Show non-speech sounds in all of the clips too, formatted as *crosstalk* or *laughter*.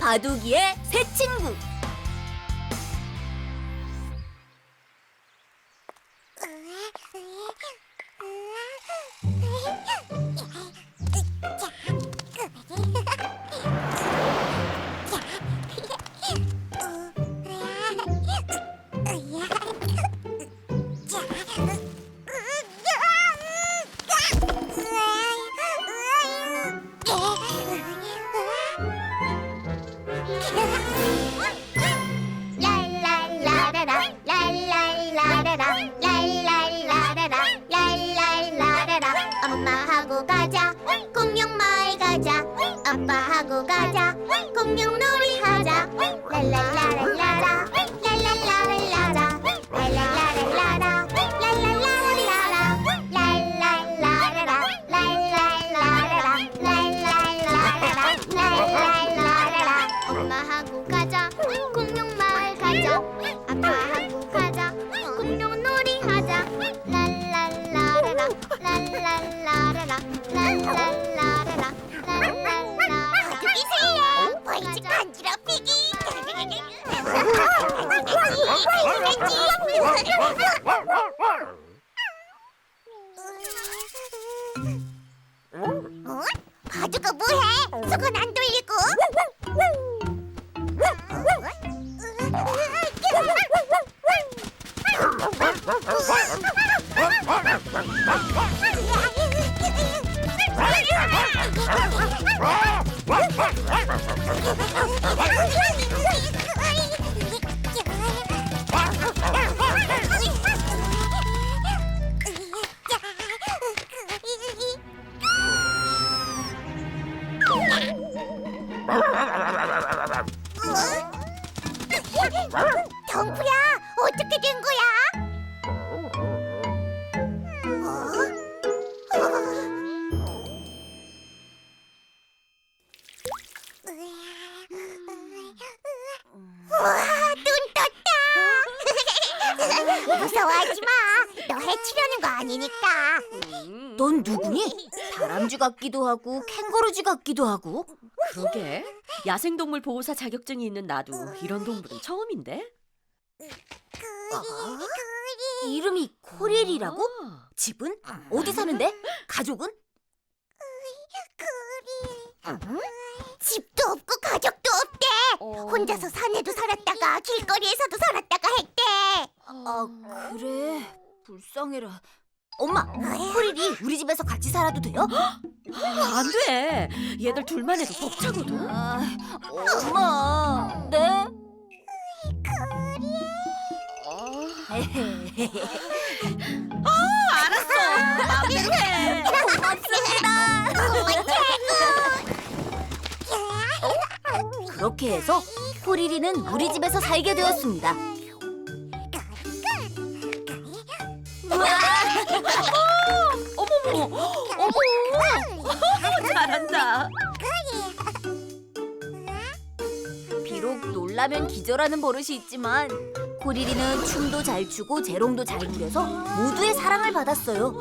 바둑이의 새 친구. 엄마하고 가자. 공룡 마을 가자. 아빠하고 가자. 공룡 놀이 하자. 랄랄라라라라 어? 바둑아 뭐해? 수건 안 돌리고? *laughs* *laughs* 덩프야 어떻게 된 거야? 아니니까 넌 누구니? 다람쥐 같기도 하고 캥거루쥐 같기도 하고. 그러게. 야생동물 보호사 자격증이 있는 나도 이런 동물은 처음인데. 이름이 코릴이라고? 아. 집은 어디 사는데? 가족은? 집도 없고 가족도 없대 어. 혼자서 산에도 살았다가 길거리에서도 살았다가 했대 아 그래 불쌍해라. 엄마 코릴이 우리 집에서 같이 살아도 돼요? *gasps* 안 돼. 얘들 둘만 해도 벅차거든. 아, 엄마 네? 해. 그렇게 해서 코릴이는 우리 집에서 살게 되었습니다. 어머. 잘한다. 비록 놀라면 기절하는 버릇이 있지만 코리리는 춤도 잘 추고 재롱도 잘 부려서 모두의 사랑을 받았어요.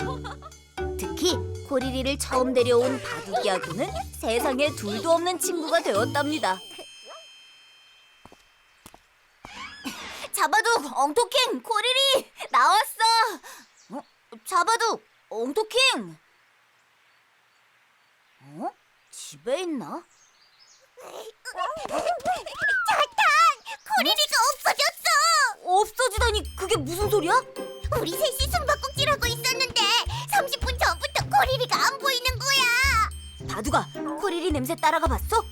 특히 코리리를 처음 데려온 바둑이하고는 세상에 둘도 없는 친구가 되었답니다. 잡아도 엉토킹 코리리 나왔어. 어? 잡아도 엉토킹. 어? 집에 있나? 코리리가 없어졌어 없어지다니 그게 무슨 소리야? 우리 셋이 숨바꼭질하고 있었는데 30분 전부터 코리리가 안 보이는 거야 바두가 코리리 냄새 따라가 봤어?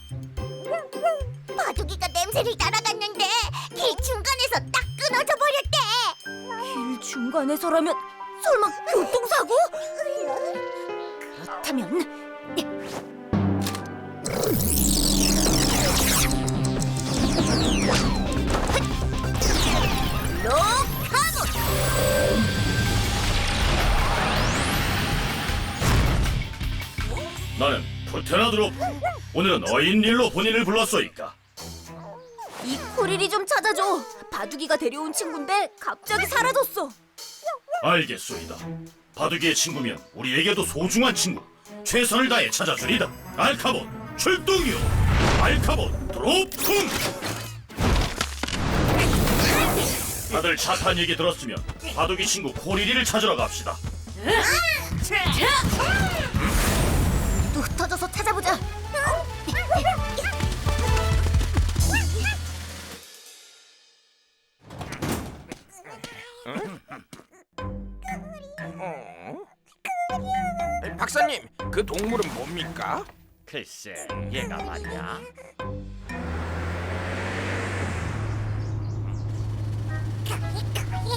바둑이가 냄새를 따라갔는데 길 중간에서 딱 끊어져 버렸대 길 중간에서라면 설마 교통사고? 그렇다면. 나는 푸테나드로 오늘은 어인 일로 본인을 불렀소이까. 이 코리리 좀 찾아줘. 바둑이가 데려온 친구인데 갑자기 사라졌어 알겠소이다 바둑이의 친구면 우리에게도 소중한 친구 최선을 다해 찾아주리다 알카본 출동이요 알카본 드롭 쿵! 다들 차탄 얘기 들었으면 바둑이 친구 코리리를 찾으러 갑시다. 또 그 동물은 뭡니까? 글쎄, 얘가 말이야.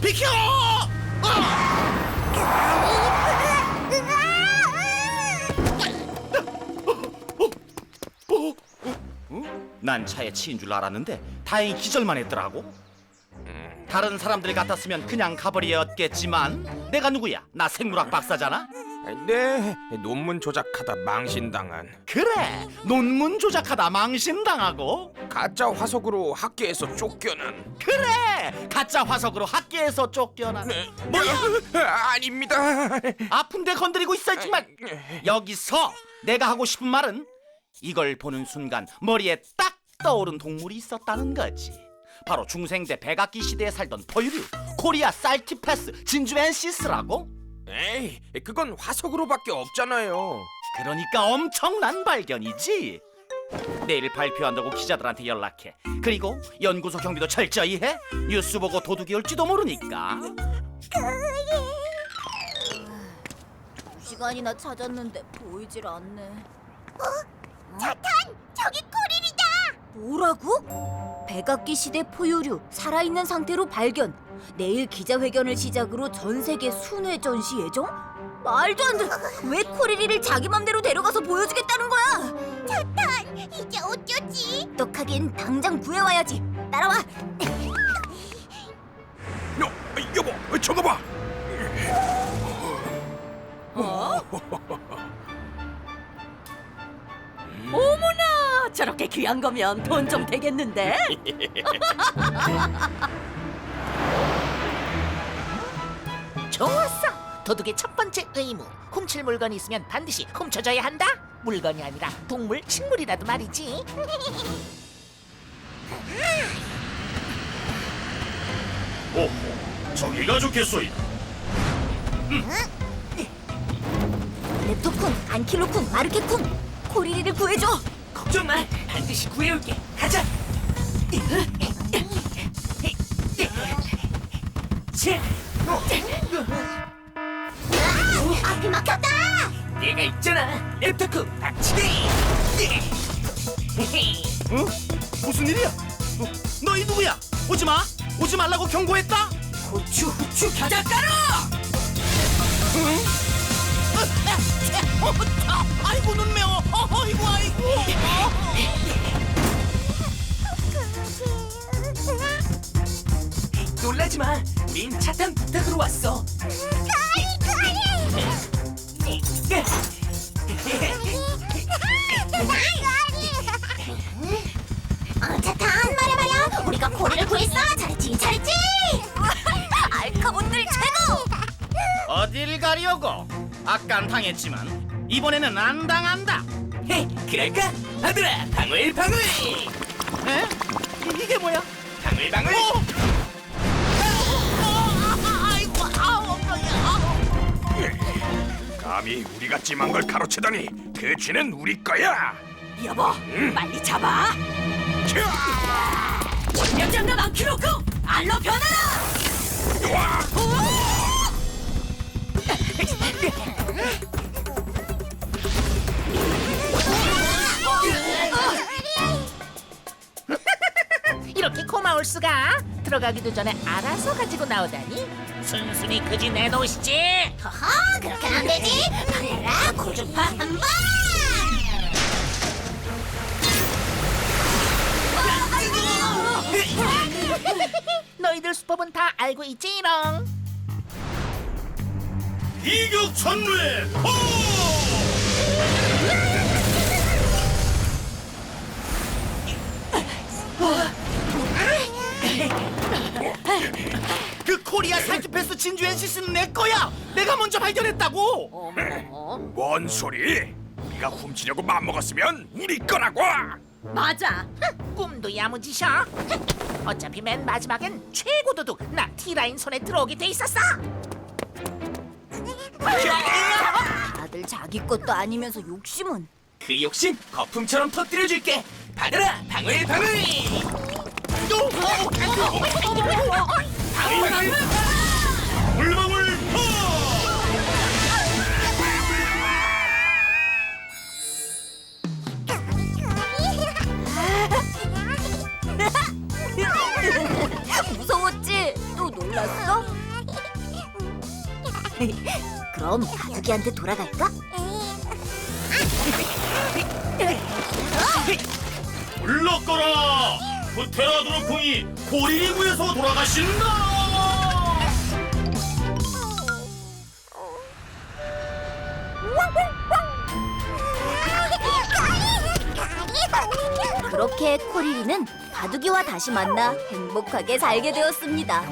비켜! 난 차에 치인 줄 알았는데 다행히 기절만 했더라고. 다른 사람들 같았으면 그냥 가버리었겠지만 내가 누구야? 나 생물학 박사잖아. 네, 논문 조작하다 망신당한 그래, 논문 조작하다 망신당하고 가짜 화석으로 학계에서 쫓겨난 그래, 가짜 화석으로 학계에서 쫓겨난 뭐야? 아, 아닙니다. 아픈데 건드리고 있어 정말. 여기서 내가 하고 싶은 말은 이걸 보는 순간 머리에 딱 떠오른 동물이 있었다는 거지. 바로 중생대 백악기 시대에 살던 포유류 코리아 살티패스 진주엔시스라고. 에이, 그건 화석으로밖에 없잖아요. 그러니까 엄청난 발견이지. 내일 발표한다고 기자들한테 연락해. 그리고 연구소 경비도 철저히 해. 뉴스 보고 도둑이 올지도 모르니까. 두 시간이나 찾았는데 보이질 않네. 차탄, 저기 코릴이다. 뭐라고? 백악기 시대 포유류 살아있는 상태로 발견. 내일 기자회견을 시작으로 전 세계 순회 전시 예정? 말도 안 돼. 왜 코리리를 자기 맘대로 데려가서 보여주겠다는 거야? 차탄, 이제 어쩌지? 똑하긴 당장 구해와야지. 따라와. 여, 여보, 저거 봐. 어 *laughs* 저렇게 귀한 거면 돈 좀 되겠는데? *laughs* 좋았어. 도둑의 첫 번째 의무. 훔칠 물건이 있으면 반드시 훔쳐줘야 한다. 물건이 아니라 동물, 식물이라도 말이지. 오호, *laughs* 저기가 좋겠소이다. 랩토쿤, 안킬로쿤, 마르케쿤, 코리리를 구해줘. 마. 반드시 구해올게. 가자. 앞이 막혔다. 내가 있잖아. 랩터쿠 박치기. 어? 무슨 일이야? 어, 너희 누구야? 오지 마. 오지 말라고 경고했다. 고추 후추 겨자 가루. 어, 어, 아, 아이고 눈 매워. 어, 아이고 아이고. 놀라지 마. 우린 차탄 부탁으로 왔어. 어, 차탄 말해 말야. 우리가 코릴을 구했어. 잘했지, 잘했지. *laughs* 알카본들 최고. 어딜 가려고? 아깐 당했지만 이번에는 안 당한다. 헤, 그럴까? 아들아, 방울 방울. 에? 이- 이게 뭐야? 방울 방울. 어? 감히 우리가 찜한 걸 가로채다니 그 죄는 우리 거야. 여보 빨리 잡아 전력장갑 안 키놓고 알로 변하라 *laughs* 이렇게 고마울 수가. 들어가기도 전에 알아서 가지고 나오다니. 순순히 그지 내놓으시지. 허허, 그렇게는 안 되지. 말해라, 고주파 한 번. *laughs* 너희들 수법은 다 알고 있지롱. 이격 전례. 호! 내가 먼저 발견했다고. 뭔 소리? 우리가 훔치려고 맘먹었으면 우리 거라고. 맞아. 꿈도 야무지셔. 어차피 맨 마지막엔 최고 도둑 나 티라인 손에 들어오게 돼 있었어. 다들 자기 것도 아니면서 욕심은. 그 욕심 거품처럼 터뜨려줄게. 받아라, 방울 방울. 방울 방울. 그럼 가두기한테 돌아갈까? 물러거라! 부테라 드로풍이 고리리 구에서 돌아가신다! 그렇게 코리리는 바둑이와 다시 만나 행복하게 살게 되었습니다.